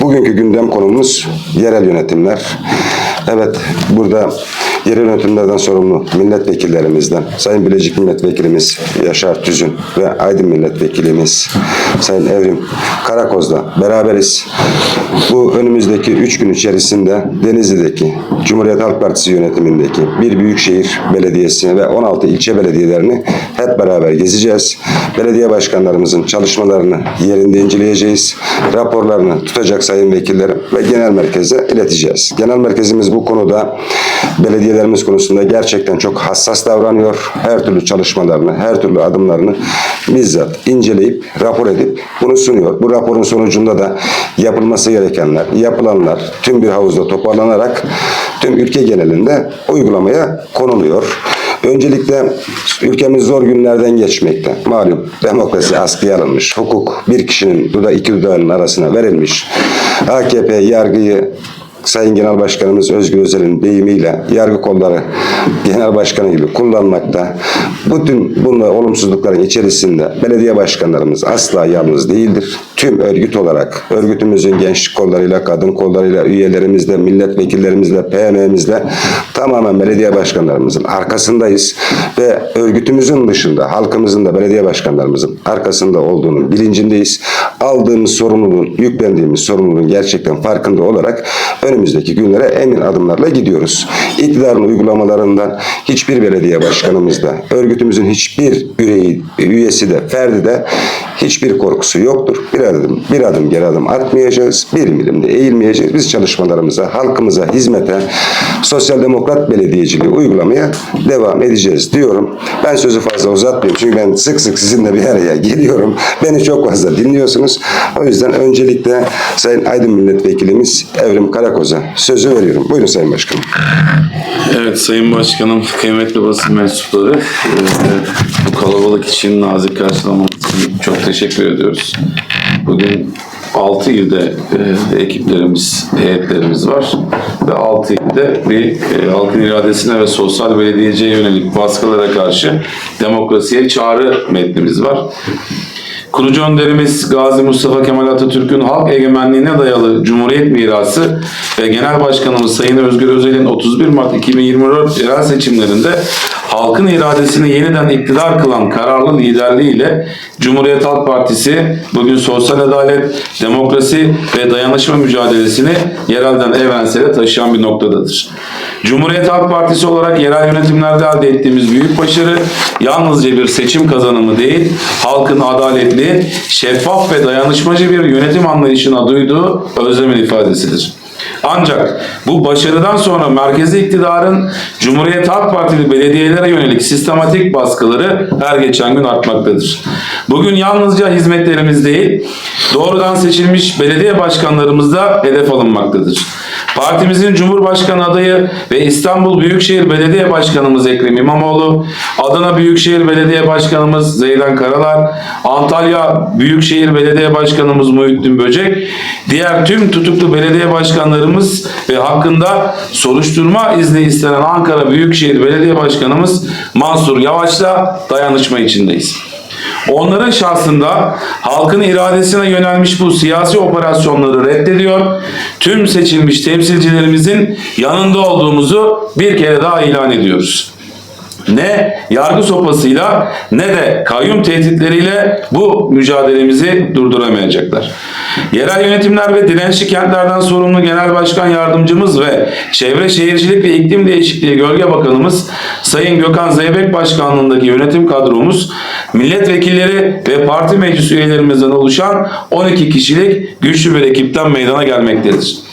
Bugünkü gündem konumuz yerel yönetimler. Evet, burada yerel yönetimlerden sorumlu milletvekillerimizden, Sayın Bilecik Milletvekilimiz Yaşar Tüzün ve Aydın Milletvekilimiz Sayın Evrim Karakoz'la beraberiz. Bu önümüzdeki üç gün içerisinde Denizli'deki Cumhuriyet Halk Partisi yönetimindeki bir büyükşehir belediyesi ve 16 ilçe belediyelerini hep beraber gezeceğiz. Belediye başkanlarımızın çalışmalarını yerinde inceleyeceğiz. Raporlarını tutacak sayın vekillerim ve genel merkeze ileteceğiz. Genel merkezimiz bu konuda belediyelerimiz konusunda gerçekten çok hassas davranıyor. Her türlü çalışmalarını, her türlü adımlarını bizzat inceleyip, rapor edip bunu sunuyor. Bu raporun sonucunda da yapılması gerekenler, yapılanlar tüm bir havuzda toparlanarak tüm ülke genelinde uygulamaya konuluyor. Öncelikle ülkemiz zor günlerden geçmekte. Malum demokrasi askıya alınmış. Hukuk bir kişinin duda iki dudağının arasına verilmiş. AKP yargıyı Sayın Genel Başkanımız Özgür Özel'in deyimiyle yargı kolları genel başkanı gibi kullanmakta. Bütün bununla olumsuzlukların içerisinde belediye başkanlarımız asla yalnız değildir. Tüm örgüt olarak örgütümüzün gençlik kollarıyla, kadın kollarıyla, üyelerimizle, milletvekillerimizle, PM'mizle tamamen belediye başkanlarımızın arkasındayız ve örgütümüzün dışında halkımızın da belediye başkanlarımızın arkasında olduğunun bilincindeyiz. Aldığımız sorumluluğun, yüklendiğimiz sorumluluğun gerçekten farkında olarak önümüzdeki günlere emin adımlarla gidiyoruz. İktidarın uygulamalarından hiçbir belediye başkanımız da, örgütümüzün hiçbir üyesi de, ferdi de hiçbir korkusu yoktur. Bir adım, bir adım geri adım atmayacağız, bir milim de eğilmeyeceğiz. Biz çalışmalarımıza, halkımıza hizmete, sosyal demokrat belediyeciliği uygulamaya devam edeceğiz diyorum. Ben sözü fazla uzatmayayım çünkü ben sık sık sizinle bir araya geliyorum. Beni çok fazla dinliyorsunuz. O yüzden öncelikle Sayın Aydın Milletvekilimiz Evrim Karakoz'a sözü veriyorum. Buyurun Sayın Başkanım. Evet Sayın Başkanım, kıymetli basın mensupları, e, bu kalabalık için nazik karşılamanız için çok teşekkür ediyoruz. Bugün 6 ilde e, ekiplerimiz, heyetlerimiz var ve 6 ilde bir e, halkın iradesine ve sosyal belediyeciye yönelik baskılara karşı demokrasiye çağrı metnimiz var. Kurucu önderimiz Gazi Mustafa Kemal Atatürk'ün halk egemenliğine dayalı Cumhuriyet mirası ve Genel Başkanımız Sayın Özgür Özel'in 31 Mart 2024 yerel seçimlerinde halkın iradesini yeniden iktidar kılan kararlı liderliğiyle Cumhuriyet Halk Partisi bugün sosyal adalet, demokrasi ve dayanışma mücadelesini yerelden evrensele taşıyan bir noktadadır. Cumhuriyet Halk Partisi olarak yerel yönetimlerde elde ettiğimiz büyük başarı yalnızca bir seçim kazanımı değil, halkın adaletli, şeffaf ve dayanışmacı bir yönetim anlayışına duyduğu özlemin ifadesidir. Ancak bu başarıdan sonra merkezi iktidarın Cumhuriyet Halk Partili belediyelere yönelik sistematik baskıları her geçen gün artmaktadır. Bugün yalnızca hizmetlerimiz değil, doğrudan seçilmiş belediye başkanlarımız da hedef alınmaktadır. Partimizin Cumhurbaşkanı adayı ve İstanbul Büyükşehir Belediye Başkanımız Ekrem İmamoğlu, Adana Büyükşehir Belediye Başkanımız Zeydan Karalar, Antalya Büyükşehir Belediye Başkanımız Muhittin Böcek, diğer tüm tutuklu belediye başkanlarımız ve hakkında soruşturma izni istenen Ankara Büyükşehir Belediye Başkanımız Mansur Yavaş'la dayanışma içindeyiz. Onların şahsında halkın iradesine yönelmiş bu siyasi operasyonları reddediyor. Tüm seçilmiş temsilcilerimizin yanında olduğumuzu bir kere daha ilan ediyoruz. Ne yargı sopasıyla ne de kayyum tehditleriyle bu mücadelemizi durduramayacaklar. Yerel yönetimler ve dirençli kentlerden sorumlu Genel Başkan Yardımcımız ve Çevre Şehircilik ve İklim Değişikliği Gölge Bakanımız Sayın Gökhan Zeybek Başkanlığındaki yönetim kadromuz milletvekilleri ve parti meclis üyelerimizden oluşan 12 kişilik güçlü bir ekipten meydana gelmektedir.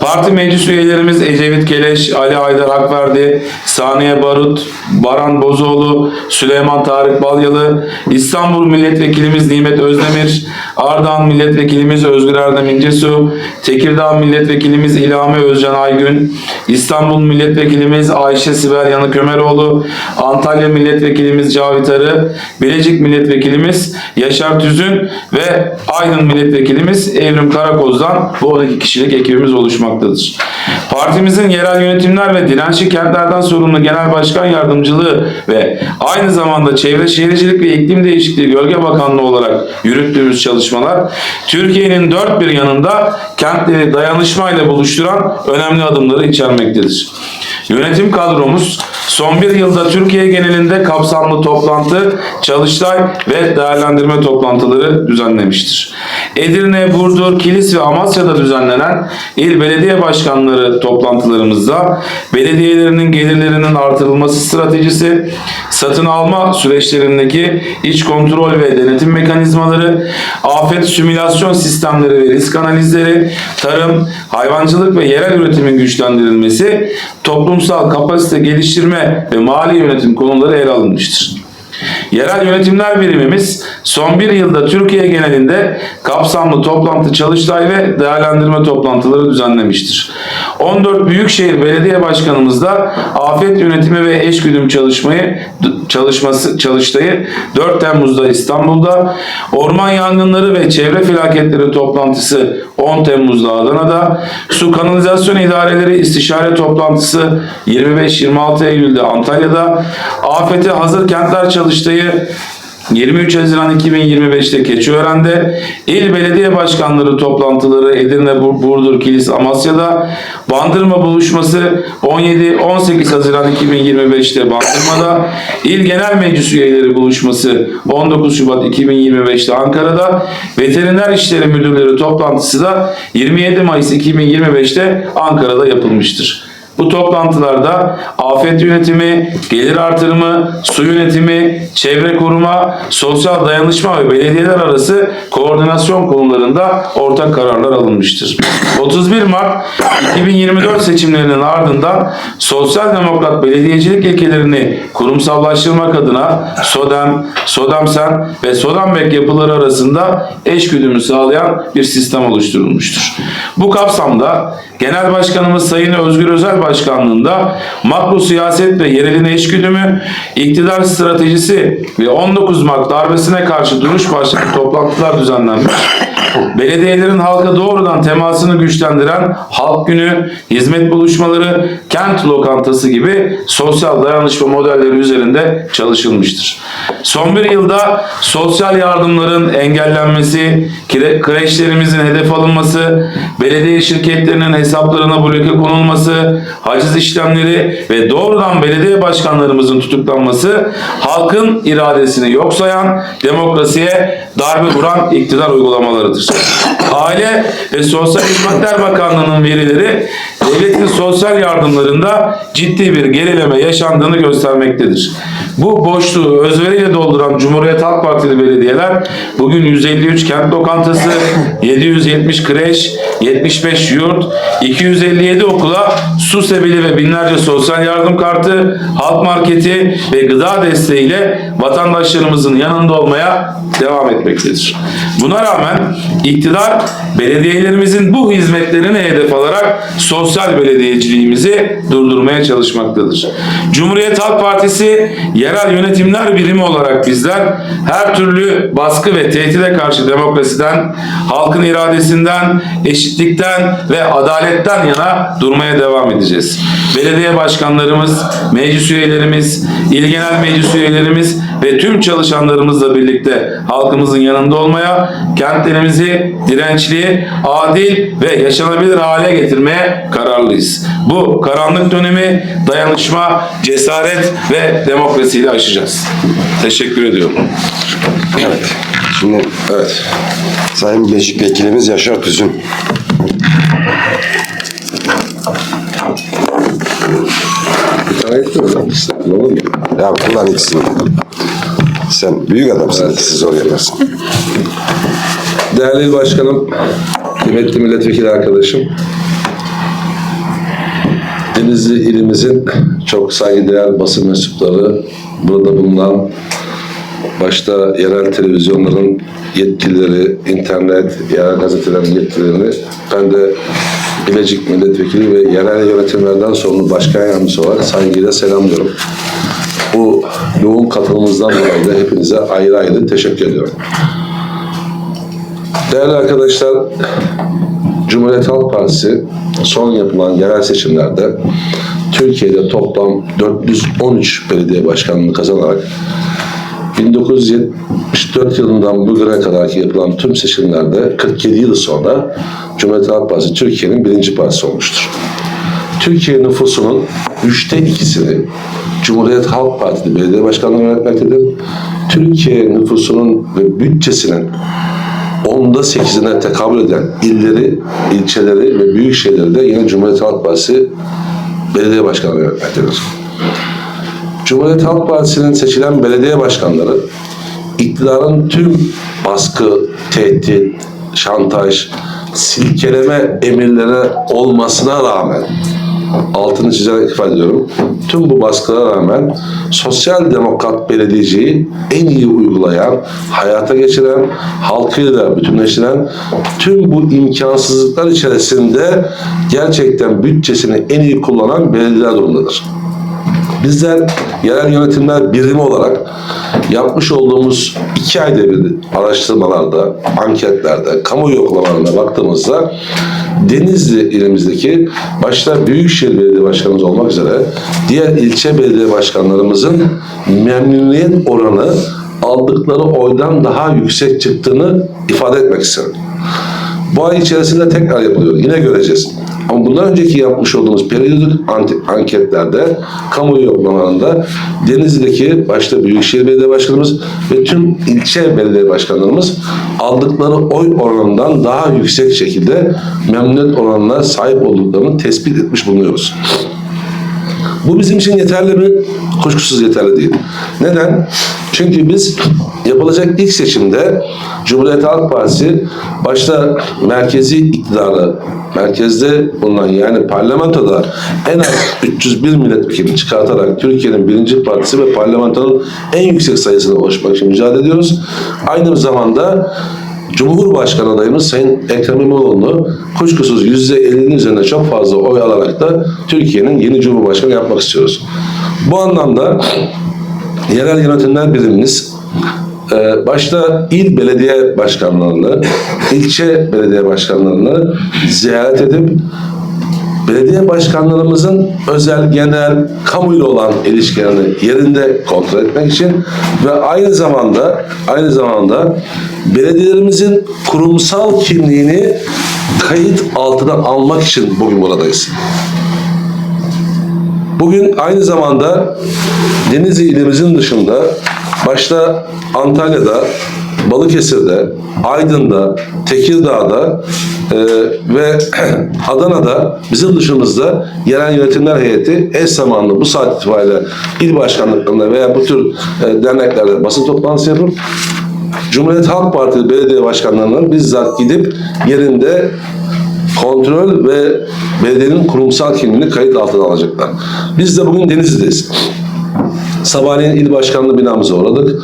Parti meclis üyelerimiz Ecevit Keleş, Ali Aydar Akverdi, Saniye Barut, Baran Bozoğlu, Süleyman Tarık Balyalı, İstanbul Milletvekilimiz Nimet Özdemir, Ardahan Milletvekilimiz Özgür Erdem İncesu, Tekirdağ Milletvekilimiz İlhami Özcan Aygün, İstanbul Milletvekilimiz Ayşe Sibel Yanık Ömeroğlu, Antalya Milletvekilimiz Cavit Arı, Bilecik Milletvekilimiz Yaşar Tüzün ve Aydın Milletvekilimiz Evrim Karakoz'dan bu 12 kişilik ekibimiz oluşmaktadır. Çalışmaktadır. Partimizin yerel yönetimler ve dirençli kentlerden sorumlu genel başkan yardımcılığı ve aynı zamanda Çevre Şehircilik ve İklim Değişikliği Gölge Bakanlığı olarak yürüttüğümüz çalışmalar Türkiye'nin dört bir yanında kentleri dayanışmayla buluşturan önemli adımları içermektedir. Yönetim kadromuz son bir yılda Türkiye genelinde kapsamlı toplantı, çalıştay ve değerlendirme toplantıları düzenlemiştir. Edirne, Burdur, Kilis ve Amasya'da düzenlenen il belediye başkanları toplantılarımızda belediyelerinin gelirlerinin artırılması stratejisi, satın alma süreçlerindeki iç kontrol ve denetim mekanizmaları, afet simülasyon sistemleri ve risk analizleri, tarım, hayvancılık ve yerel üretimin güçlendirilmesi, toplumsal kapasite geliştirme ve mali yönetim konuları ele alınmıştır. Yerel yönetimler birimimiz son bir yılda Türkiye genelinde kapsamlı toplantı, çalıştay ve değerlendirme toplantıları düzenlemiştir. 14 Büyükşehir Belediye Başkanımız da afet yönetimi ve eşgüdüm çalışmayı çalışması çalıştayı 4 Temmuz'da İstanbul'da, orman yangınları ve çevre felaketleri toplantısı 10 Temmuz'da Adana'da, su kanalizasyon idareleri istişare toplantısı 25-26 Eylül'de Antalya'da, afete hazır kentler çalıştayı 23 Haziran 2025'te Keçiören'de, il belediye başkanları toplantıları Edirne, Bur- Burdur, Kilis, Amasya'da, Bandırma buluşması 17-18 Haziran 2025'te Bandırma'da, il genel meclis üyeleri buluşması 19 Şubat 2025'te Ankara'da, veteriner işleri müdürleri toplantısı da 27 Mayıs 2025'te Ankara'da yapılmıştır. Bu toplantılarda afet yönetimi, gelir artırımı, su yönetimi, çevre koruma, sosyal dayanışma ve belediyeler arası koordinasyon konularında ortak kararlar alınmıştır. 31 Mart 2024 seçimlerinin ardından Sosyal Demokrat belediyecilik ilkelerini kurumsallaştırmak adına SODEM, SODEMSEN ve SODEMBEK yapıları arasında eşgüdümü sağlayan bir sistem oluşturulmuştur. Bu kapsamda Genel Başkanımız Sayın Özgür Özel Başkanlığında makro siyaset ve yerelin eşgüdümü, iktidar stratejisi ve 19 Mart darbesine karşı duruş başlıklı toplantılar düzenlenmiş. Belediyelerin halka doğrudan temasını güçlendiren halk günü, hizmet buluşmaları, kent lokantası gibi sosyal dayanışma modelleri üzerinde çalışılmıştır. Son bir yılda sosyal yardımların engellenmesi, kreşlerimizin hedef alınması, belediye şirketlerinin hesaplarına bloke konulması, haciz işlemleri ve doğrudan belediye başkanlarımızın tutuklanması halkın iradesini yok sayan, demokrasiye darbe vuran iktidar uygulamalarıdır. Aile ve Sosyal Hizmetler Bakanlığı'nın verileri devletin sosyal yardımlarında ciddi bir gerileme yaşandığını göstermektedir. Bu boşluğu özveriyle dolduran Cumhuriyet Halk Partili belediyeler bugün 153 kent lokantası, 770 kreş, 75 yurt, 257 okula su sebili ve binlerce sosyal yardım kartı, halk marketi ve gıda desteğiyle vatandaşlarımızın yanında olmaya devam etmektedir. Buna rağmen iktidar belediyelerimizin bu hizmetlerini hedef alarak sosyal belediyeciliğimizi durdurmaya çalışmaktadır. Cumhuriyet Halk Partisi yerel yönetimler birimi olarak bizler her türlü baskı ve tehdide karşı demokrasiden, halkın iradesinden, eşitlikten ve adaletten yana durmaya devam edeceğiz. Belediye başkanlarımız, meclis üyelerimiz, il genel meclis üyelerimiz ve tüm çalışanlarımızla birlikte halkımızın yanında olmaya, kentlerimizi dirençli, adil ve yaşanabilir hale getirmeye kararlıyız. Bu karanlık dönemi dayanışma, cesaret ve demokrasiyle aşacağız. Teşekkür ediyorum. Evet. Şimdi evet. Sayın Bilecik Vekilimiz Yaşar Tüzün. Gayet de. İstedim olur mu? Ya kullan ikisini. Sen büyük adamsın ikisi zor yaparsın. Değerli başkanım, kıymetli milletvekili arkadaşım. Denizli ilimizin çok saygıdeğer basın mensupları, burada bulunan başta yerel televizyonların yetkilileri, internet, yerel gazetelerin yetkililerini, ben de Bilecik milletvekili ve yerel yönetimlerden sorumlu başkan yardımcısı olarak saygıyla selamlıyorum. Bu yoğun katılımınızdan dolayı da hepinize ayrı ayrı teşekkür ediyorum. Değerli arkadaşlar, Cumhuriyet Halk Partisi son yapılan yerel seçimlerde Türkiye'de toplam 413 belediye başkanlığını kazanarak 1974 yılından bugüne kadar ki yapılan tüm seçimlerde 47 yıl sonra Cumhuriyet Halk Partisi Türkiye'nin birinci partisi olmuştur. Türkiye nüfusunun üçte ikisini Cumhuriyet Halk Partisi belediye başkanlığı yönetmektedir. Türkiye nüfusunun ve bütçesinin onda sekizine tekabül eden illeri, ilçeleri ve büyük şehirleri de yine Cumhuriyet Halk Partisi belediye başkanlığı yönetmektedir. Cumhuriyet Halk Partisi'nin seçilen belediye başkanları iktidarın tüm baskı, tehdit, şantaj, silkeleme emirleri olmasına rağmen altını çizerek ifade ediyorum. Tüm bu baskılara rağmen sosyal demokrat belediyeciyi en iyi uygulayan, hayata geçiren, halkıyla bütünleştiren tüm bu imkansızlıklar içerisinde gerçekten bütçesini en iyi kullanan belediyeler durumdadır. Bizler yerel yönetimler birimi olarak yapmış olduğumuz iki ayda bir araştırmalarda, anketlerde, kamu yoklamalarına baktığımızda Denizli ilimizdeki başta Büyükşehir Belediye Başkanımız olmak üzere diğer ilçe belediye başkanlarımızın memnuniyet oranı aldıkları oydan daha yüksek çıktığını ifade etmek isterim. Bu ay içerisinde tekrar yapılıyor. Yine göreceğiz. Ama bundan önceki yapmış olduğumuz periyodik anketlerde, kamu yoklamalarında Denizli'deki başta Büyükşehir Belediye Başkanımız ve tüm ilçe belediye başkanlarımız aldıkları oy oranından daha yüksek şekilde memnuniyet oranına sahip olduklarını tespit etmiş bulunuyoruz. Bu bizim için yeterli mi? Kuşkusuz yeterli değil. Neden? Çünkü biz yapılacak ilk seçimde Cumhuriyet Halk Partisi başta merkezi iktidarı merkezde bulunan yani parlamentoda en az 301 milletvekili çıkartarak Türkiye'nin birinci partisi ve parlamentonun en yüksek sayısına ulaşmak için mücadele ediyoruz. Aynı zamanda Cumhurbaşkanı adayımız Sayın Ekrem İmamoğlu'nu kuşkusuz %50'nin üzerinde çok fazla oy alarak da Türkiye'nin yeni Cumhurbaşkanı yapmak istiyoruz. Bu anlamda yerel yönetimler birimimiz e, başta il belediye başkanlarını, ilçe belediye başkanlarını ziyaret edip belediye başkanlarımızın özel, genel, kamuyla olan ilişkilerini yerinde kontrol etmek için ve aynı zamanda aynı zamanda belediyelerimizin kurumsal kimliğini kayıt altına almak için bugün buradayız. Bugün aynı zamanda Denizli ilimizin dışında başta Antalya'da, Balıkesir'de, Aydın'da, Tekirdağ'da e, ve Adana'da bizim dışımızda yerel yönetimler heyeti eş zamanlı bu saat itibariyle il başkanlıklarında veya bu tür e, derneklerde basın toplantısı yapıp Cumhuriyet Halk Partili belediye başkanlarının bizzat gidip yerinde kontrol ve belediyenin kurumsal kimliğini kayıt altına alacaklar. Biz de bugün Denizli'deyiz. Sabahleyin il başkanlığı binamıza uğradık.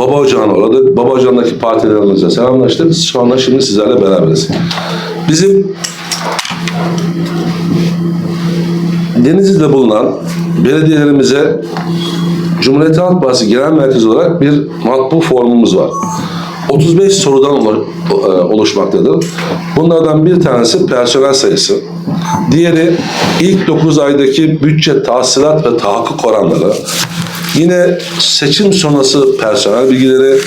Baba Ocağı'na uğradık. Baba Ocağı'ndaki partilerimizle selamlaştık. Şu anda şimdi sizlerle beraberiz. Bizim Denizli'de bulunan belediyelerimize Cumhuriyet Halk Partisi Genel Merkezi olarak bir matbu formumuz var. 35 sorudan e, oluşmaktadır. Bunlardan bir tanesi personel sayısı. Diğeri ilk 9 aydaki bütçe tahsilat ve tahakkuk oranları. Yine seçim sonrası personel bilgileri.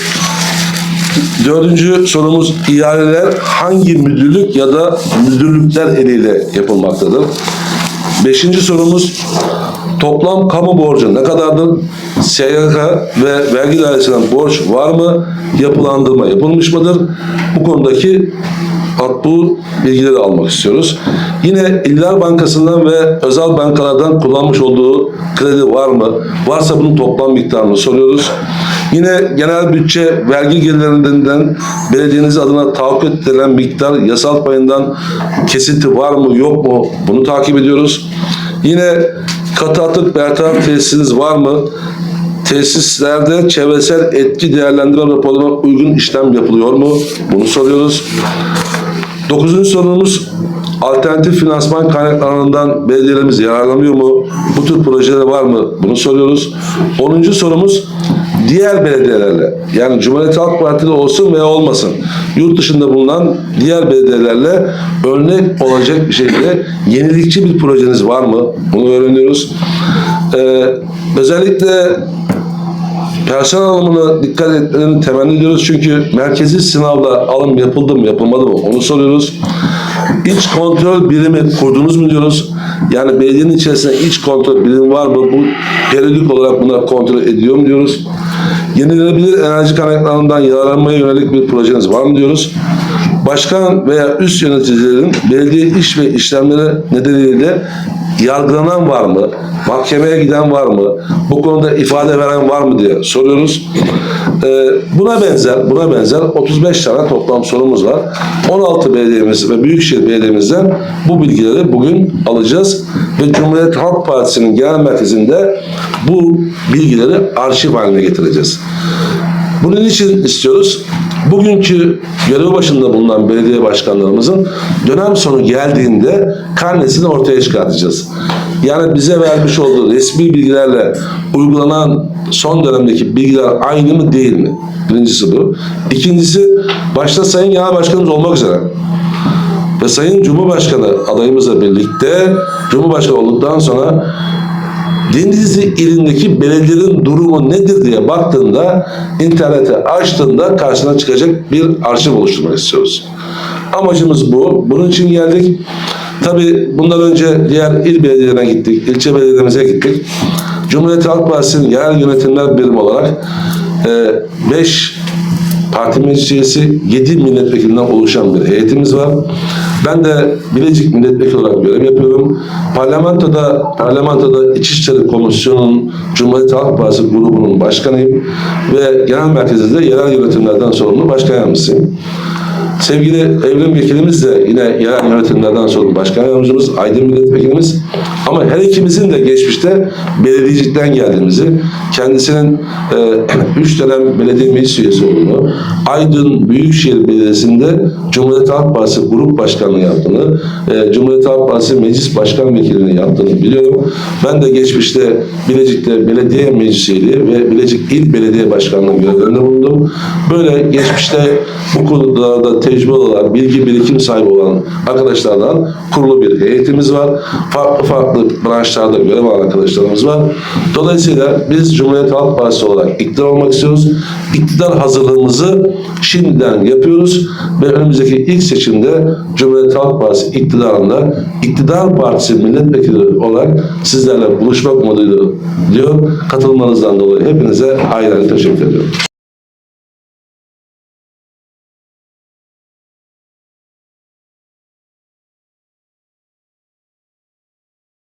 Dördüncü sorumuz ihaleler hangi müdürlük ya da müdürlükler eliyle yapılmaktadır? Beşinci sorumuz toplam kamu borcu ne kadardır? SGK ve vergi dairesinden borç var mı? Yapılandırma yapılmış mıdır? Bu konudaki bu bilgileri almak istiyoruz. Yine İller Bankası'ndan ve özel bankalardan kullanmış olduğu kredi var mı? Varsa bunun toplam miktarını soruyoruz. Yine genel bütçe vergi gelirlerinden belediyeniz adına tahakkuk edilen miktar yasal payından kesinti var mı yok mu bunu takip ediyoruz. Yine katı atık bertaraf tesisiniz var mı? Tesislerde çevresel etki değerlendirme raporuna uygun işlem yapılıyor mu? Bunu soruyoruz. Dokuzuncu sorumuz alternatif finansman kaynaklarından belediyelerimiz yararlanıyor mu? Bu tür projeler var mı? Bunu soruyoruz. Onuncu sorumuz diğer belediyelerle yani Cumhuriyet Halk Partili olsun veya olmasın yurt dışında bulunan diğer belediyelerle örnek olacak bir şekilde yenilikçi bir projeniz var mı? Bunu öğreniyoruz. Ee, özellikle personel alımına dikkat etmelerini temenni ediyoruz. Çünkü merkezi sınavla alım yapıldı mı yapılmadı mı onu soruyoruz. İç kontrol birimi kurdunuz mu diyoruz. Yani belediyenin içerisinde iç kontrol birimi var mı? Bu periyodik olarak bunlar kontrol ediyor mu diyoruz. Yenilenebilir enerji kaynaklarından yararlanmaya yönelik bir projeniz var mı diyoruz. Başkan veya üst yöneticilerin belediye iş ve işlemleri nedeniyle yargılanan var mı? Mahkemeye giden var mı? Bu konuda ifade veren var mı diye soruyoruz. Ee, buna benzer, buna benzer 35 tane toplam sorumuz var. 16 belediyemiz ve Büyükşehir Belediye'mizden bu bilgileri bugün alacağız ve Cumhuriyet Halk Partisi'nin genel merkezinde bu bilgileri arşiv haline getireceğiz. Bunun için istiyoruz. Bugünkü görev başında bulunan belediye başkanlarımızın dönem sonu geldiğinde karnesini ortaya çıkartacağız. Yani bize vermiş olduğu resmi bilgilerle uygulanan son dönemdeki bilgiler aynı mı değil mi? Birincisi bu. İkincisi başta Sayın Genel Başkanımız olmak üzere ve Sayın Cumhurbaşkanı adayımızla birlikte Cumhurbaşkanı olduktan sonra Denizli ilindeki belediyelerin durumu nedir diye baktığında internete açtığında karşına çıkacak bir arşiv oluşturmak istiyoruz. Amacımız bu. Bunun için geldik. Tabii bundan önce diğer il belediyelerine gittik, ilçe belediyelerimize gittik. Cumhuriyet Halk Partisi'nin yerel yönetimler birimi olarak 5 parti meclis üyesi 7 milletvekilinden oluşan bir heyetimiz var. Ben de Bilecik milletvekili olarak görev yapıyorum. Parlamentoda Parlamentoda İçişleri Komisyonu'nun Cumhuriyet Halk Partisi grubunun başkanıyım ve genel merkezde de yerel yönetimlerden sorumlu başkan yardımcısıyım. Sevgili Evrim Vekilimiz de yine yerel yönetimlerden sorumlu başkan yardımcımız, Aydın Milletvekilimiz. Ama her ikimizin de geçmişte belediyecilikten geldiğimizi, kendisinin 3 dönem belediye meclis üyesi olduğunu, Aydın Büyükşehir Belediyesi'nde Cumhuriyet Halk Partisi Grup Başkanlığı yaptığını, e, Cumhuriyet Halk Partisi Meclis Başkan Vekilliğini yaptığını biliyorum. Ben de geçmişte Bilecik'te belediye meclis üyeliği ve Bilecik İl Belediye Başkanlığı görevlerinde bulundum. Böyle geçmişte bu konuda da tecrübe olan, bilgi birikim sahibi olan arkadaşlardan kurulu bir heyetimiz var. Farklı farklı branşlarda görev alan arkadaşlarımız var. Dolayısıyla biz Cumhuriyet Halk Partisi olarak iktidar olmak istiyoruz. İktidar hazırlığımızı şimdiden yapıyoruz ve önümüzdeki ilk seçimde Cumhuriyet Halk Partisi iktidarında iktidar partisi milletvekili olarak sizlerle buluşmak umuduyla diyor. Katılmanızdan dolayı hepinize ayrı teşekkür ediyorum.